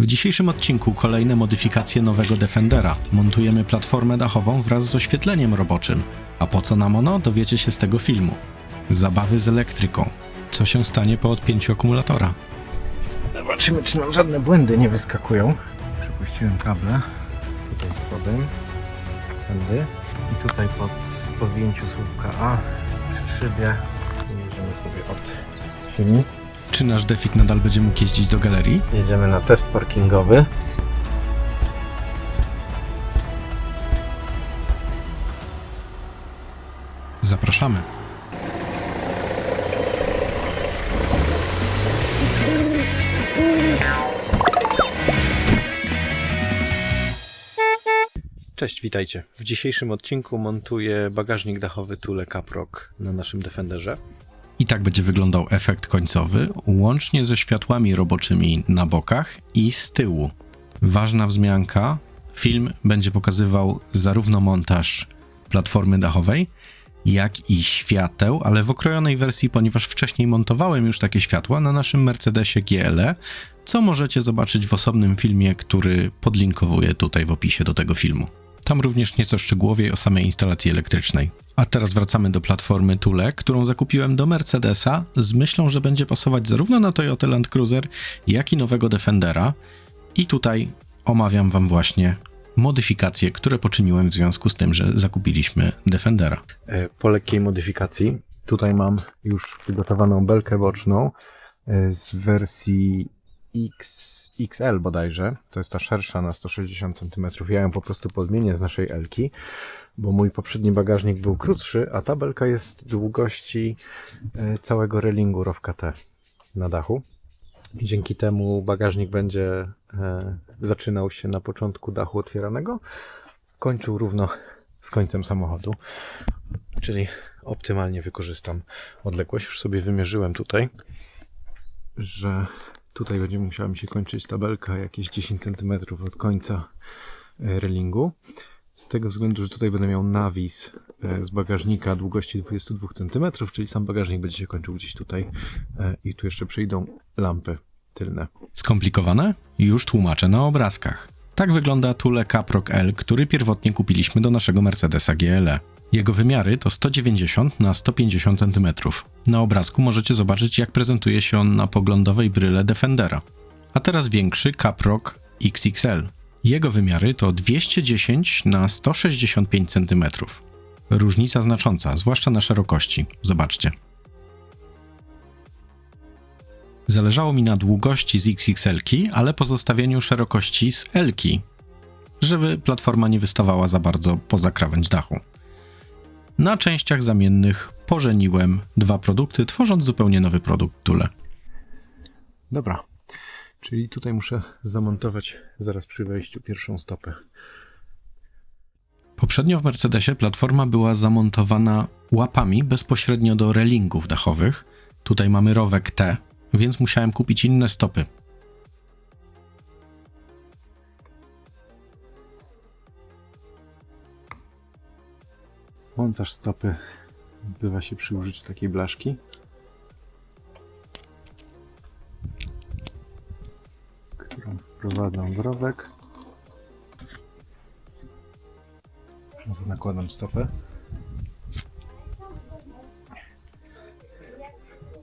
W dzisiejszym odcinku kolejne modyfikacje nowego Defendera. Montujemy platformę dachową wraz z oświetleniem roboczym. A po co nam ono, dowiecie się z tego filmu. Zabawy z elektryką. Co się stanie po odpięciu akumulatora? Zobaczymy, czy nam żadne błędy nie wyskakują. Przepuściłem kable. Tutaj spodem. Tędy. I tutaj pod, po zdjęciu słupka A przy szybie zmierzymy sobie od tymi. Czy nasz Defik nadal będzie mógł jeździć do galerii? Jedziemy na test parkingowy. Zapraszamy. Cześć, witajcie. W dzisiejszym odcinku montuję bagażnik dachowy Thule Caprock na naszym Defenderze. I tak będzie wyglądał efekt końcowy, łącznie ze światłami roboczymi na bokach i z tyłu. Ważna wzmianka: film będzie pokazywał zarówno montaż platformy dachowej, jak i świateł, ale w okrojonej wersji, ponieważ wcześniej montowałem już takie światła na naszym Mercedesie GLE, co możecie zobaczyć w osobnym filmie, który podlinkowuję tutaj w opisie do tego filmu. Tam również nieco szczegółowiej o samej instalacji elektrycznej. A teraz wracamy do platformy Thule, którą zakupiłem do Mercedesa z myślą, że będzie pasować zarówno na Toyota Land Cruiser, jak i nowego Defendera. I tutaj omawiam Wam właśnie modyfikacje, które poczyniłem w związku z tym, że zakupiliśmy Defendera. E, Po lekkiej modyfikacji tutaj mam już przygotowaną belkę boczną e, z wersji X, XL bodajże. To jest ta szersza na 160 cm. Ja ją po prostu podmienię z naszej Elki, bo mój poprzedni bagażnik był krótszy, a ta belka jest długości e, całego relingu ROW T na dachu. Dzięki temu bagażnik będzie e, zaczynał się na początku dachu otwieranego, kończył równo z końcem samochodu, czyli optymalnie wykorzystam odległość. Już sobie wymierzyłem tutaj, że tutaj będzie musiała mi się kończyć tabelka jakieś 10 cm od końca e, relingu. Z tego względu, że tutaj będę miał nawis e, z bagażnika długości 22 cm, czyli sam bagażnik będzie się kończył gdzieś tutaj e, i tu jeszcze przyjdą lampy tylne. Skomplikowane? Już tłumaczę na obrazkach. Tak wygląda Thule Caprock L, który pierwotnie kupiliśmy do naszego Mercedesa GLE. Jego wymiary to 190 na 150 cm. Na obrazku możecie zobaczyć, jak prezentuje się on na poglądowej bryle Defendera. A teraz większy Caprock XXL. Jego wymiary to 210 na 165 cm. Różnica znacząca, zwłaszcza na szerokości. Zobaczcie. Zależało mi na długości z XXL-ki, ale po zostawieniu szerokości z L-ki, żeby platforma nie wystawała za bardzo poza krawędź dachu. Na częściach zamiennych pożeniłem dwa produkty, tworząc zupełnie nowy produkt Tule. Dobra, czyli tutaj muszę zamontować zaraz przy wejściu pierwszą stopę. Poprzednio w Mercedesie platforma była zamontowana łapami bezpośrednio do relingów dachowych. Tutaj mamy rowek T, więc musiałem kupić inne stopy. Montaż stopy odbywa się przy użyciu takiej blaszki. Którą wprowadzam w rowek. Nakładam stopę.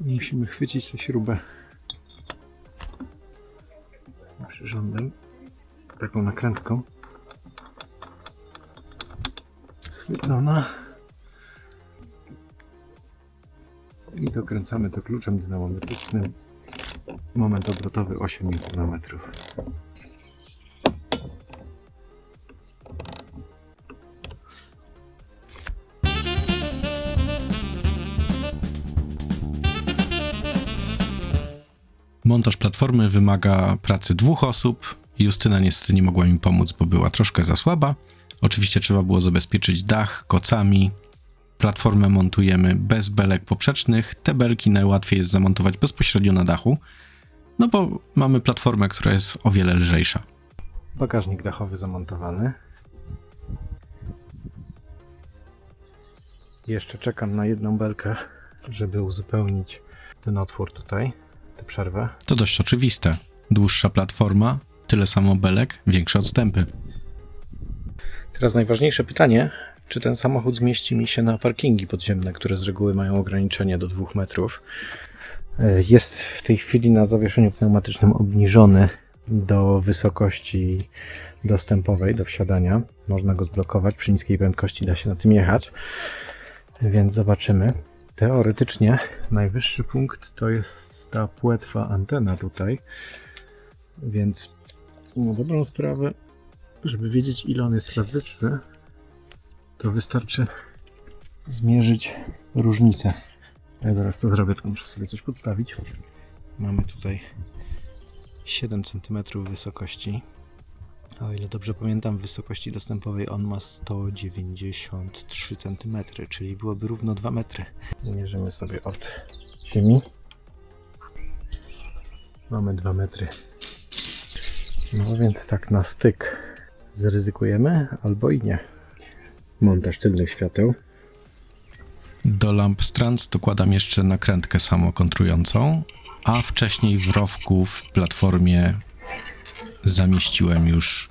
Musimy chwycić tę śrubę przyrządem, taką nakrętką. Chwycona. I dokręcamy to kluczem dynamometrycznym. Moment obrotowy 8,5 na metrów. Montaż platformy wymaga pracy dwóch osób. Justyna niestety nie mogła mi pomóc, bo była troszkę za słaba. Oczywiście trzeba było zabezpieczyć dach kocami. Platformę montujemy bez belek poprzecznych. Te belki najłatwiej jest zamontować bezpośrednio na dachu, no bo mamy platformę, która jest o wiele lżejsza. Bagażnik dachowy zamontowany. Jeszcze czekam na jedną belkę, żeby uzupełnić ten otwór tutaj, tę przerwę. To dość oczywiste. Dłuższa platforma Tyle samo belek, większe odstępy. Teraz najważniejsze pytanie, czy ten samochód zmieści mi się na parkingi podziemne, które z reguły mają ograniczenie do 2 metrów. E, Jest w tej chwili na zawieszeniu pneumatycznym obniżony do wysokości dostępowej do wsiadania. Można go zblokować, przy niskiej prędkości da się na tym jechać, więc zobaczymy. Teoretycznie najwyższy punkt to jest ta płetwa antena tutaj, więc na dobrą sprawę żeby wiedzieć ile on jest wyższy, to wystarczy zmierzyć różnicę. Ja zaraz to zrobię, tylko muszę sobie coś podstawić. Mamy tutaj 7 cm wysokości. O ile dobrze pamiętam, w wysokości dostępowej on ma 193 cm, czyli byłoby równo 2 metry. Zmierzymy sobie od ziemi. Mamy 2 metry. No więc tak na styk zaryzykujemy albo i nie. Montaż tylnych świateł. Do lamp strands dokładam jeszcze nakrętkę samokontrującą, a wcześniej w rowku w platformie zamieściłem już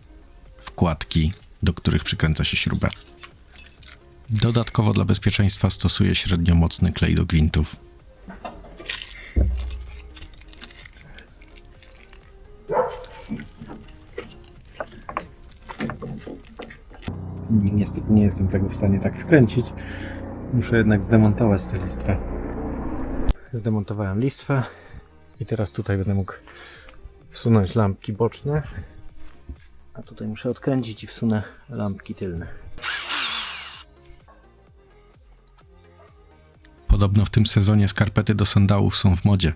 wkładki, do których przykręca się śrubę. Dodatkowo dla bezpieczeństwa stosuję średnio mocny klej do gwintów. Jestem tego w stanie tak wkręcić. Muszę jednak zdemontować tę listwę. Zdemontowałem listwę i teraz tutaj będę mógł wsunąć lampki boczne. A tutaj muszę odkręcić i wsunę lampki tylne. Podobno w tym sezonie skarpety do sandałów są w modzie.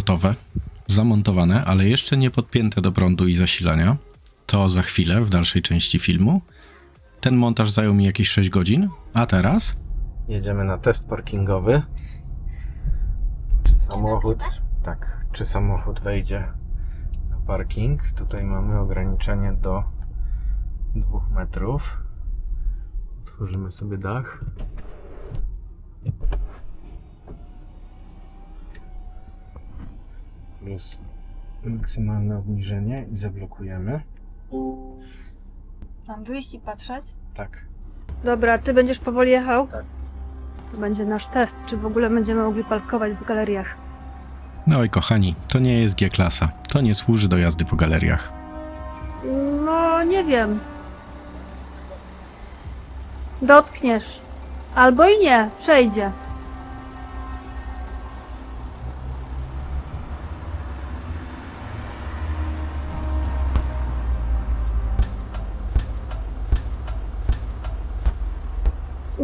Gotowe, zamontowane, ale jeszcze nie podpięte do prądu i zasilania. To za chwilę w dalszej części filmu. Ten montaż zajął mi jakieś 6 godzin, a teraz Jedziemy na test parkingowy. Czy samochód. Tak, czy samochód wejdzie na parking? Tutaj mamy ograniczenie do 2 metrów. Otworzymy sobie dach. Plus maksymalne obniżenie i zablokujemy. Mam wyjść i patrzeć? Tak. Dobra, ty będziesz powoli jechał? Tak. To będzie nasz test, czy w ogóle będziemy mogli parkować w galeriach. No i kochani, to nie jest G-klasa. To nie służy do jazdy po galeriach. No, nie wiem. Dotkniesz. Albo i nie, przejdzie.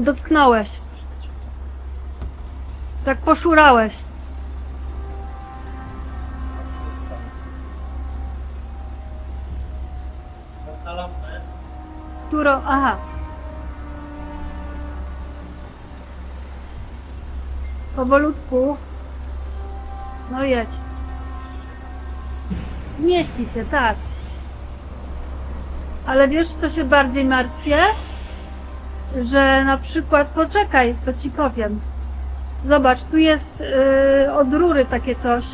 Dotknąłeś. Tak poszurałeś. Którą? Aha. Powolutku. No jedź. Zmieści się, tak. Ale wiesz, co się bardziej martwię? Że na przykład, poczekaj, to ci powiem. Zobacz, tu jest yy, od rury takie coś.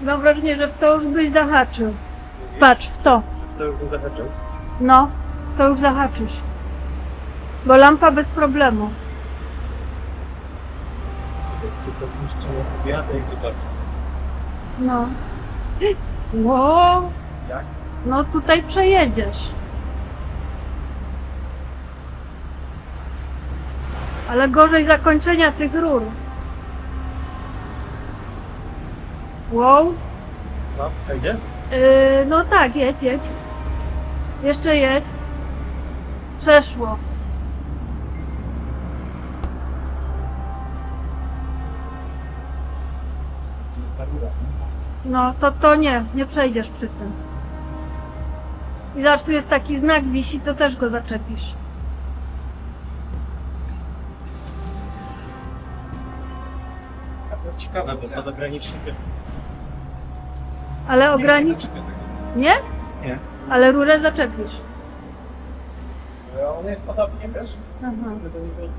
Mam wrażenie, że w to już byś zahaczył. Patrz, w to. To już bym zahaczył. No, w to już zahaczysz. Bo lampa bez problemu. Jest tylko puszczenie wiatek, zobacz. No. Ło! Jak? No tutaj przejedziesz. Ale gorzej zakończenia tych rur. Wow. Co? Przejdzie? Yy, no tak, jedź, jedź. Jeszcze jedź. Przeszło. No, to, to nie, nie przejdziesz przy tym. I zobacz, tu jest taki znak wisi, to też go zaczepisz. Jest ciekawe, bo pod ogranicznikiem. Ale ogranicz... Nie, tego znaku. Nie? Nie. Ale rurę zaczepisz. Ale On jest podobnie, wiesz, Aha. żeby do niego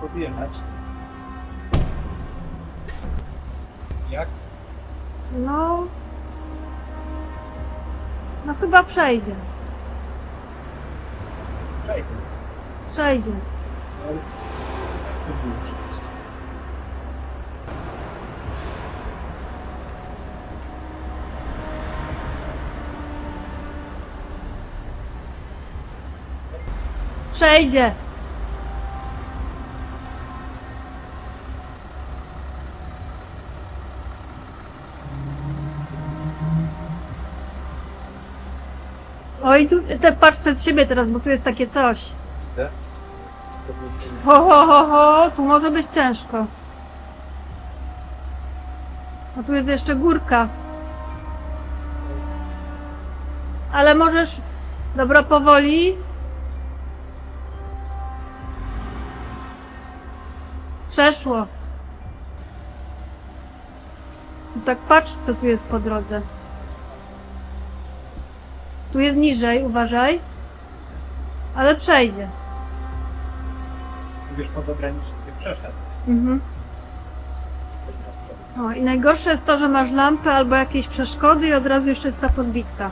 podjechać. Jak? No... No chyba przejdzie. Przejdzie. Przejdzie. Ale tak to było przecież. Przejdzie. Oj, tu, te patrz przed siebie teraz, bo tu jest takie coś. Widzę. Ho, ho, ho, ho, tu może być ciężko. A tu jest jeszcze górka. Ale możesz... Dobra, powoli. Przeszło. Tu tak patrz, co tu jest po drodze. Tu jest niżej, uważaj. Ale przejdzie. Wiesz, pod ogranicznikiem przeszedł. Mhm. O, i najgorsze jest to, że masz lampę albo jakieś przeszkody i od razu jeszcze jest ta podbitka.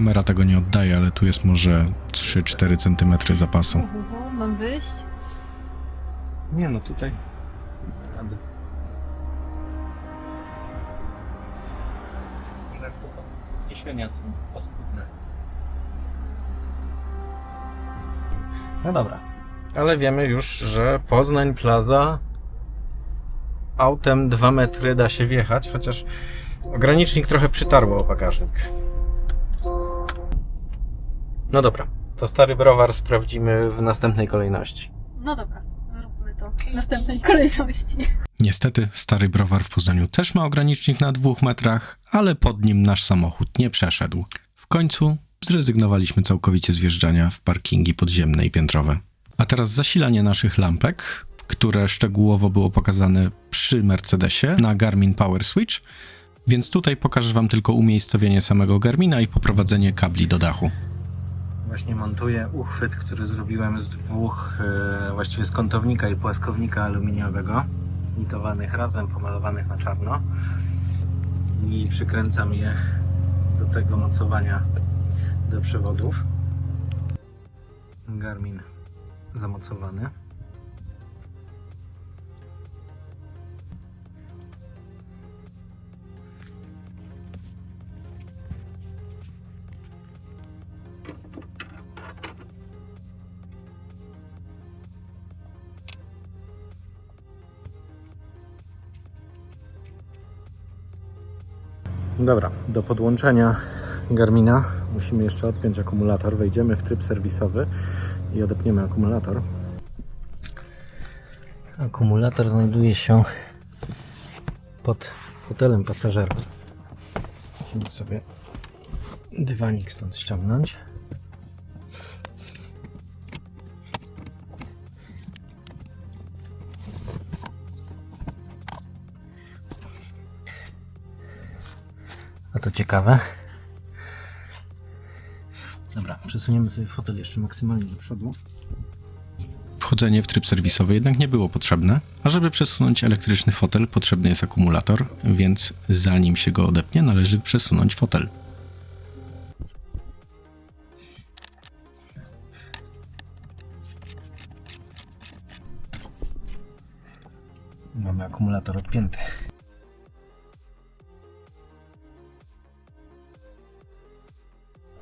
Kamera tego nie oddaje, ale tu jest może 3-4 cm zapasu. Mam wyjść? Nie no, tutaj. Rady. Może to podniesienia są paskudne. No dobra. Ale wiemy już, że Poznań Plaza autem 2 metry da się wjechać, chociaż ogranicznik trochę przytarło o bagażnik. No dobra, to stary browar sprawdzimy w następnej kolejności. No dobra, zróbmy to w następnej kolejności. Niestety, stary browar w Poznaniu też ma ogranicznik na dwóch metrach, ale pod nim nasz samochód nie przeszedł. W końcu zrezygnowaliśmy całkowicie z wjeżdżania w parkingi podziemne i piętrowe. A teraz zasilanie naszych lampek, które szczegółowo było pokazane przy Mercedesie na Garmin Power Switch, więc tutaj pokażę Wam tylko umiejscowienie samego Garmina i poprowadzenie kabli do dachu. Właśnie montuję uchwyt, który zrobiłem z dwóch, e, właściwie z kątownika i płaskownika aluminiowego, znitowanych razem, pomalowanych na czarno. I przykręcam je do tego mocowania do przewodów. Garmin zamocowany. Dobra, do podłączenia Garmina musimy jeszcze odpiąć akumulator. Wejdziemy w tryb serwisowy i odepniemy akumulator. Akumulator znajduje się pod fotelem pasażera. Musimy sobie dywanik stąd ściągnąć. A to ciekawe. Dobra, przesuniemy sobie fotel jeszcze maksymalnie do przodu. Wchodzenie w tryb serwisowy jednak nie było potrzebne, a żeby przesunąć elektryczny fotel potrzebny jest akumulator, więc zanim się go odepnie należy przesunąć fotel.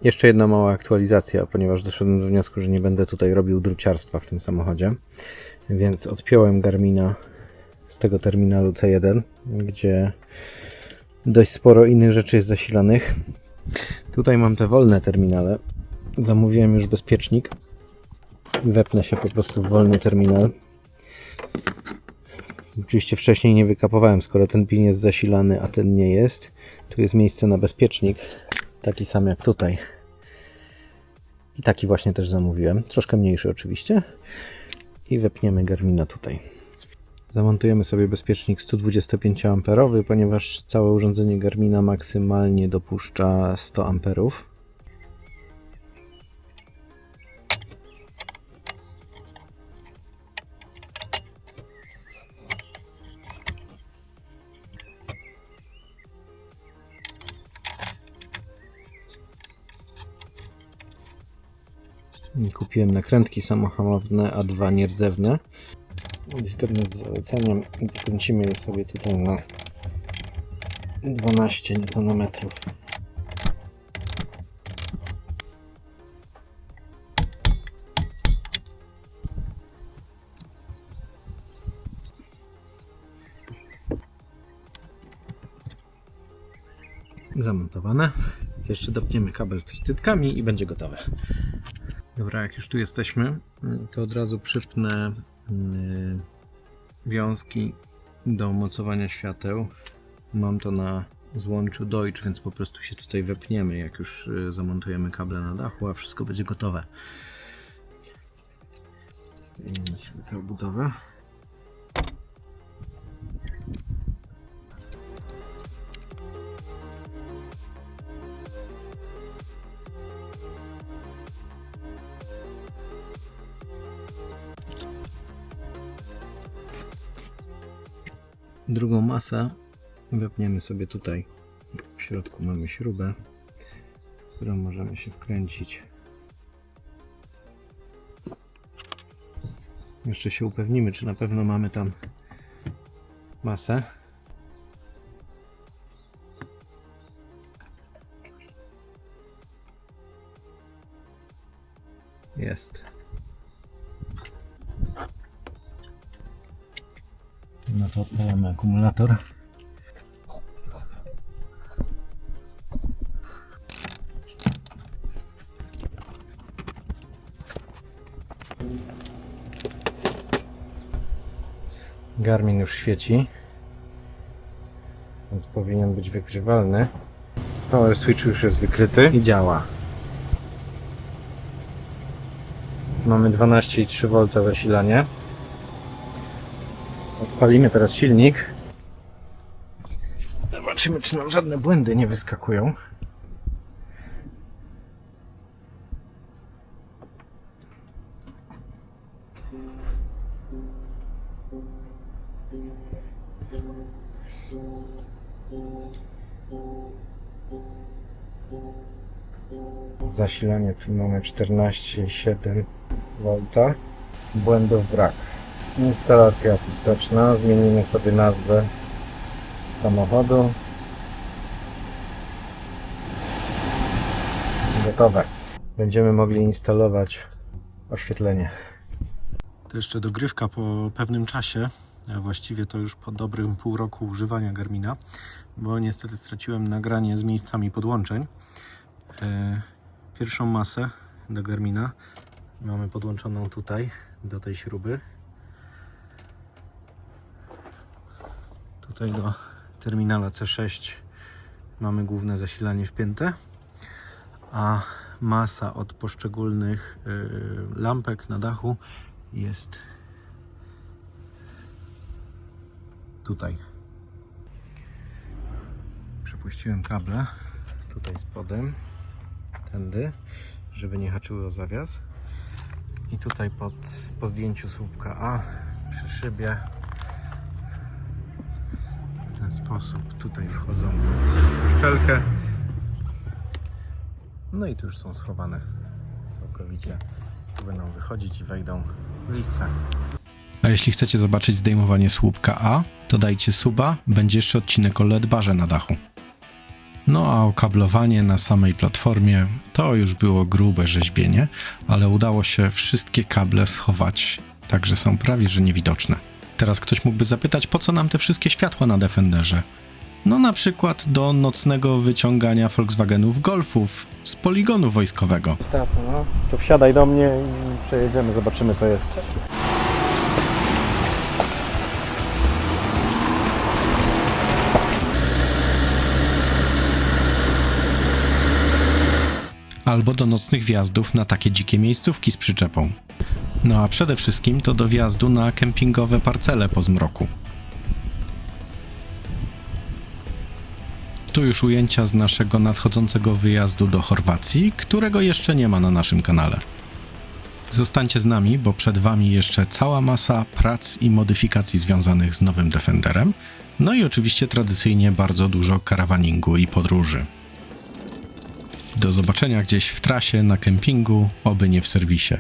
Jeszcze jedna mała aktualizacja, ponieważ doszedłem do wniosku, że nie będę tutaj robił druciarstwa w tym samochodzie. Więc odpiąłem Garmina z tego terminalu C1, gdzie dość sporo innych rzeczy jest zasilanych. Tutaj mam te wolne terminale. Zamówiłem już bezpiecznik. Wepnę się po prostu w wolny terminal. Oczywiście wcześniej nie wykapowałem, skoro ten pin jest zasilany, a ten nie jest. Tu jest miejsce na bezpiecznik, taki sam jak tutaj. I taki właśnie też zamówiłem, troszkę mniejszy oczywiście. I wepniemy Garmina tutaj. Zamontujemy sobie bezpiecznik 125 A, ponieważ całe urządzenie Garmina maksymalnie dopuszcza 100 A. Kupiłem nakrętki samohamowne, a dwa nierdzewne. I zgodnie z zaleceniem kręcimy je sobie tutaj na 12 Nm. Zamontowane. Jeszcze dopniemy kabel z cytkami i będzie gotowe. Dobra, jak już tu jesteśmy, to od razu przypnę mm, wiązki do mocowania świateł. Mam to na złączu Deutsch, więc po prostu się tutaj wepniemy, jak już y, zamontujemy kable na dachu, a wszystko będzie gotowe. Zmienimy sobie tę budowę. Drugą masę wepniemy sobie tutaj. W środku mamy śrubę, w którą możemy się wkręcić. Jeszcze się upewnimy, czy na pewno mamy tam masę. Akumulator. Garmin już świeci, więc powinien być wykrywalny. Power switch już jest wykryty i działa. Mamy 12,3 V zasilanie. Odpalimy teraz silnik. Zobaczymy, czy nam żadne błędy nie wyskakują. Zasilanie tu mamy 14,7 V. Błędów brak. Instalacja skuteczna. Zmienimy sobie nazwę samochodu. Gotowe. Będziemy mogli instalować oświetlenie. To jeszcze dogrywka po pewnym czasie. Właściwie to już po dobrym pół roku używania Garmina, bo niestety straciłem nagranie z miejscami podłączeń. E, Pierwszą masę do Garmina mamy podłączoną tutaj do tej śruby. Tutaj do terminala C6 mamy główne zasilanie wpięte, a masa od poszczególnych y, lampek na dachu jest tutaj. Przepuściłem kable. tutaj spodem, tędy, żeby nie haczyły o zawias. I tutaj pod, po zdjęciu słupka A przy szybie ten sposób tutaj wchodzą pod uszczelkę. No i tu już są schowane całkowicie. Tu będą wychodzić i wejdą w listwę. A jeśli chcecie zobaczyć zdejmowanie słupka A, to dajcie suba, będzie jeszcze odcinek o LED barze na dachu. No a okablowanie na samej platformie to już było grube rzeźbienie, ale udało się wszystkie kable schować, także są prawie że niewidoczne. Teraz ktoś mógłby zapytać, po co nam te wszystkie światła na Defenderze? No na przykład do nocnego wyciągania Volkswagenów Golfów z poligonu wojskowego. no. To wsiadaj do mnie i przejedziemy, zobaczymy co jest. albo do nocnych wjazdów na takie dzikie miejscówki z przyczepą. No a przede wszystkim to do wjazdu na kempingowe parcele po zmroku. Tu już ujęcia z naszego nadchodzącego wyjazdu do Chorwacji, którego jeszcze nie ma na naszym kanale. Zostańcie z nami, bo przed Wami jeszcze cała masa prac i modyfikacji związanych z nowym Defenderem, no i oczywiście tradycyjnie bardzo dużo karawaningu i podróży. Do zobaczenia gdzieś w trasie, na kempingu, oby nie w serwisie.